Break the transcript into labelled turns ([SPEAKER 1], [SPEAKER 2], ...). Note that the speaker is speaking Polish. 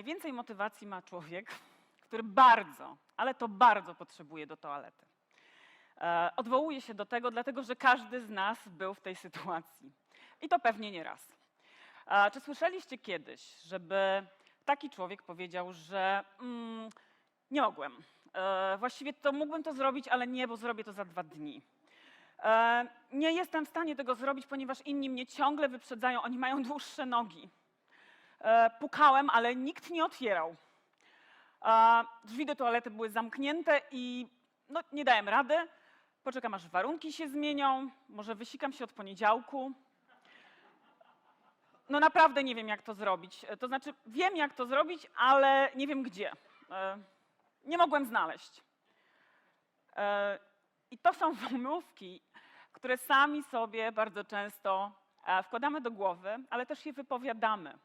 [SPEAKER 1] najwięcej motywacji ma człowiek, który bardzo, ale to bardzo potrzebuje do toalety. E, Odwołuje się do tego, dlatego że każdy z nas był w tej sytuacji. I to pewnie nie raz. A Czy słyszeliście kiedyś, żeby taki człowiek powiedział, że mm, nie mogłem. E, właściwie to mógłbym to zrobić, ale nie, bo zrobię to za dwa dni. E, nie jestem w stanie tego zrobić, ponieważ inni mnie ciągle wyprzedzają, oni mają dłuższe nogi. E, pukałem, ale nikt nie otwierał. A drzwi do toalety były zamknięte i no, nie dałem rady. Poczekam, aż warunki się zmienią. Może wysikam się od poniedziałku. No naprawdę nie wiem, jak to zrobić. E, To znaczy, wiem, jak to zrobić, ale nie wiem gdzie. E, Nie mogłem znaleźć. E, I to są wymówki, które sami sobie bardzo często e, wkładamy do głowy, ale też je wypowiadamy.